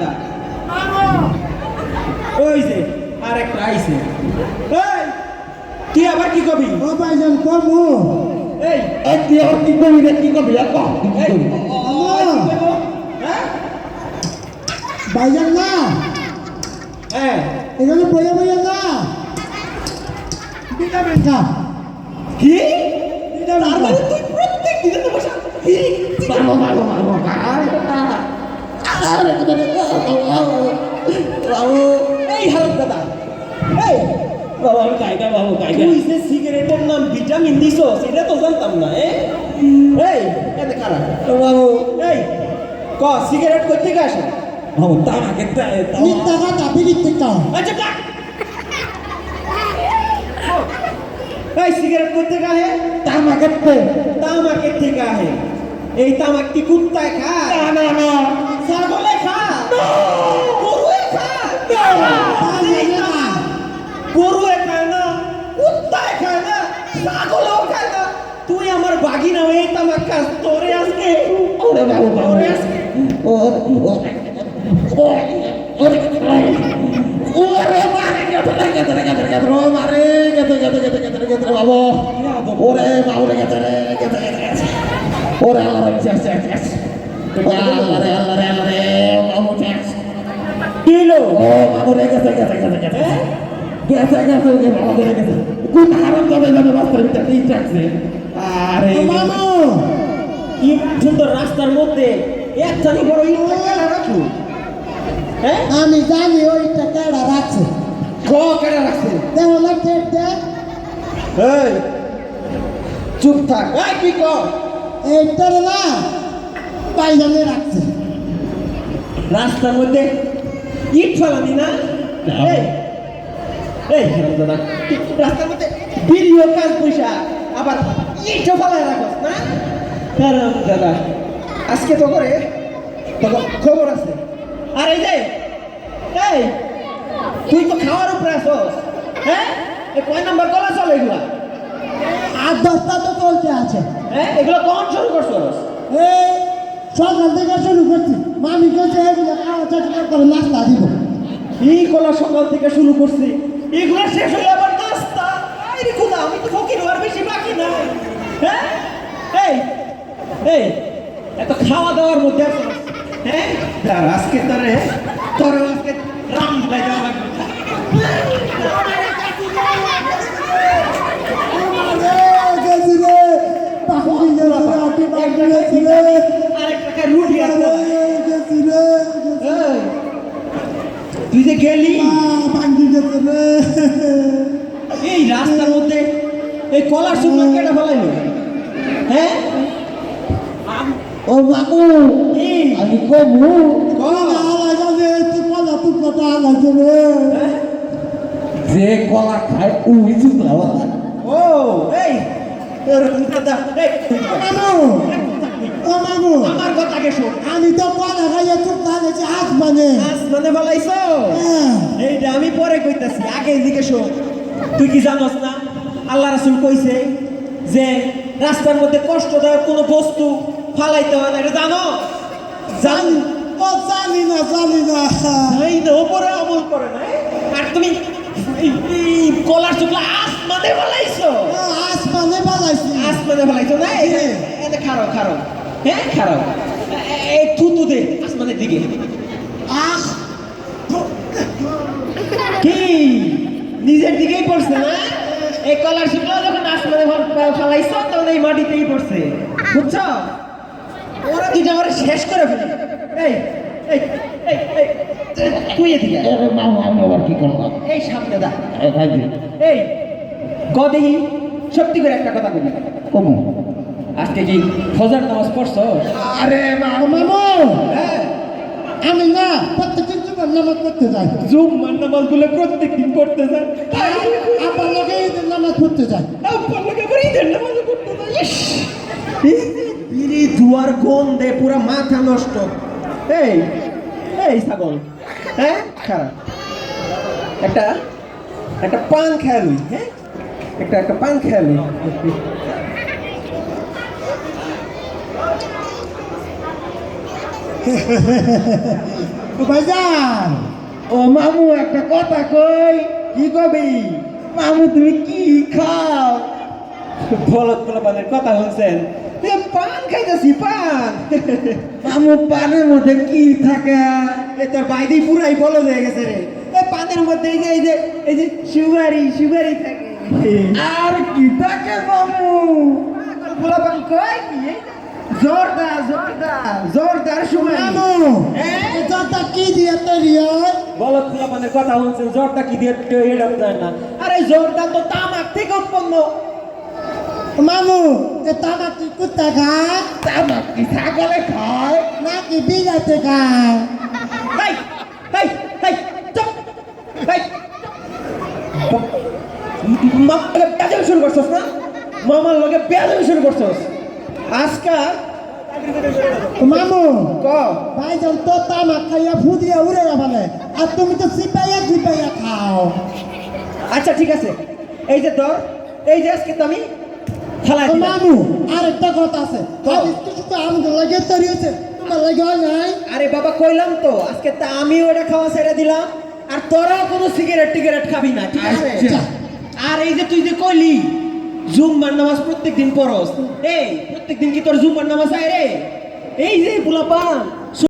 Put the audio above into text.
দাদা ওই যে আর একটা আইছে এই তুই আবার কি কবি ও ভাইজান কমু এই এই তুই আবার কি করবি রে কি করবি রে কহ কি এই করবি ও, ও, কি কইবো? হ্যাঁ ভাইজান না হ্যাঁ এখানে বইয়া বইয়া না বিটা বেঙ্কা কি বিটা তার বেঙ্কা মানে তুই প্রত্যেক দিনে তো বসে কি? মারো মারো মারো আরে কোথায় বাবু এই হারাম দাদা এই। বাবু আমি কাইদা বাবু কাইদা তুই যে সিগারেটের নাম ভিটামিন দিছ সেটা তো জানতাম না এ। এই এতে খারাপ বাবু। এই ক সিগারেট কই থেকে আসে বাবু তামাকে মিথ্যা কথা বিরিতে কাও আচ্ছা ডাক এই সিগারেট কই থেকে আহে তামাকে তামাকের থেকে আহে এই তামাক কি কুত্তায় খা না না না। ছাগলে খা গরুয়ে খা গরুয়ে খায় না কুত্তায় খায় না ছাগলেও খায় না তুই আমার বাগি না এই তামাক খাস তোরে আজকে ওরে বাবু তোরে আজকে ওরে ওরে মারে গেতে গেতে গেতে গেতে ও মারে গেতে গেতে গেতে গেতে গেতে বাবু ওরে বাবু গেতে গেতে গেতে ওরে আল্লাহ রে শেষ শেষ কিলো ও বাবু বাবু কোন হারাম যাবে যাবে রাস্তার ভিতরে তিন ট্যাক্সি আরে মামু কি সুন্দর রাস্তার মধ্যে একখানি বড় ইটটা কেনা রাখল হ্যাঁ আমি জানি ওইটা কেডা রাখছে ক রাখছে লাগছে এই চুপ থাক। এই কি কর? এইটার না ভাইজানে রাখছে। রাস্তার মধ্যে ইট ফেলানি না? এই রাস্তার মধ্যে বিড়িও কাজ পয়সা আবার ইটও ফেলায় রাখস না? কারণ দাদা আজকে তো করে তখন খবর আছে। আর এই যে এই তুই তো খাওয়ার উপরে আসস হ্যাঁ? কয় নাম্বার গলা চলে এগুলা? আর দশটা তো চলতে আছে। হ্যাঁ এগুলো কখন শুরু করছস? এই সকাল থেকে শুরু করছি। মামি কাছে এগুলো খাওয়া চেষ্টা করে নাস্তা দিব। এই কলা সকাল থেকে শুরু করছি। এগুলো শেষ হলে আবার নাস্তা। আরে খোদা আমি তো ফকির হওয়ার বেশি বাকি নাই। হ্যাঁ? এই এই এত খাওয়া দাওয়ার মধ্যে হ্যাঁ? আজকে তোরে তোরে আজকে রাম লাগবে গেছি রে পাখি গেছি আটি পাখি গেছি রে আরেক টাকা রুটি আছে গেছি রে এই, তুই যে গেলি। এই রাস্তার মধ্যে এই কলার শুকনো কেটে ফেলাইলো। হ্যাঁ ও বাবু আমি হ্যাঁ? যে কলা খায় ওই চুকলা ও এই এরকম কথা মামু। আমার কথা কে শোন? আমি তো কলা খাইয়ে চুপ লাগাইছি আজ মানে। আসমানে বলাইছো? হ্যাঁ। এইটা আমি পরে কইতাছি আগে এদিকে শোন। তুই কি জানোস না? আল্লাহ রাসূল কইছে যে রাস্তার মধ্যে কষ্টদায়ক কোনো বস্তু ফালাইতে হয় না। এটা জানো? জানি ও জানি না জানি না। এই না ওপরে আমল করে না আর তুমি কলার চুকলা আসমানে বলাইছো? আজ মানে বাজাইছি আসমানে ফেলাইছো না? এই যে, এই খারো খারো হ্যাঁ খারো এ- এই থুতু দে আসমানের দিকে। আহ! কি? নিজের দিকেই পড়ছে না? এই কলার শুকনো যখন আসমানে ফেল- ফেলাইছো তখন এই মাটিতেই পড়ছে। বুঝছ? ওরা দুইটা আমার শেষ করে ফেলে। এই তুই এদিকে আমি আবার কি করলাম? এই সামনে দা। এই ভাই সত্যি করে একটা কথা বলি। কমু। আজকে কি ফজর নামাজ পড়ছো? আরে মামু মামু! হ্যাঁ। আমি না প্রত্যেকদিন জীবন নামাজ পড়তে যাই। জুম্মার নামাজগুলো প্রত্যেক দিন পড়তে যায় আপনার লোকে ঈদের নামাজ পড়তে যাই। আপনার লোকে আবার ঈদের নামাজও পড়তে যায় ইস! এই যে বিড়ি ধোয়ার গন্ধে পুরো মাথা নষ্ট। এই এই ছাগল। হ্যাঁ খারাপ একটা একটা পান খেয়ালুই হ্যাঁ? একটা একটা পান খেয়ালুই ভাইজান ও মামু একটা কথা কই কি কবি? মামু তুমি কি খাও? বলত পোলাপানের কথা শুনছেন? পান খাইতেছি পান। মামু পানের মধ্যে কি থাকে? এ তোর বাইদি পুরাই বলদ হয়ে গেছে রে। পানের মধ্যে এই যে এই যে এই যে সুগারি সুগারি থাকে। আর কি থাকে মামু? পোলাপান কয় কি জোরদার জোরদার জোরদার সুগারি মামু? এটা কি দিয়ে তৈরি হয়? বলত পোলাপানের কথা শুনছেন জ্বরটা কি দিয়ে কেউ এটা জানে না? আরে জোরদার তো তামাক থেকে উৎপন্ন। মামু এ তামাক কি কুত্তা খায়? তামাক কি ছাগলে খায়? নাকি বিড়াতে খায়? হাই হাই হাই চুপ হাই। মামাকে বেজাল শুরু করছস মামার লগে শুরু করছস? আজকা মামু ক? ভাইজান তো তামাক খাইয়া ফুদিয়া উড়ে যাবে আর তুমি তো সিপাইয়া সিপাইয়া খাও। আচ্ছা ঠিক আছে। এই যে তোর এই যে আজকে তো তো দিলাম। মামু আরেকটা কথা আছে। তো আমাদের লাগে তৈরি হয়েছে। তোমার লাগে নাই? আরে বাবা কইলাম তো আজকে তা আমি ওটা খাওয়া ছেড়ে দিলাম। আর তোরা কোনো সিগারেট টিগারেট খাবি না ঠিক আছে? আচ্ছা। আর এই যে তুই যে কইলি জুম্মার নামাজ প্রত্যেক দিন পড়স এই প্রত্যেক দিন কি তোর জুম্মার নামাজ আয় রে? এই যে পোলাপান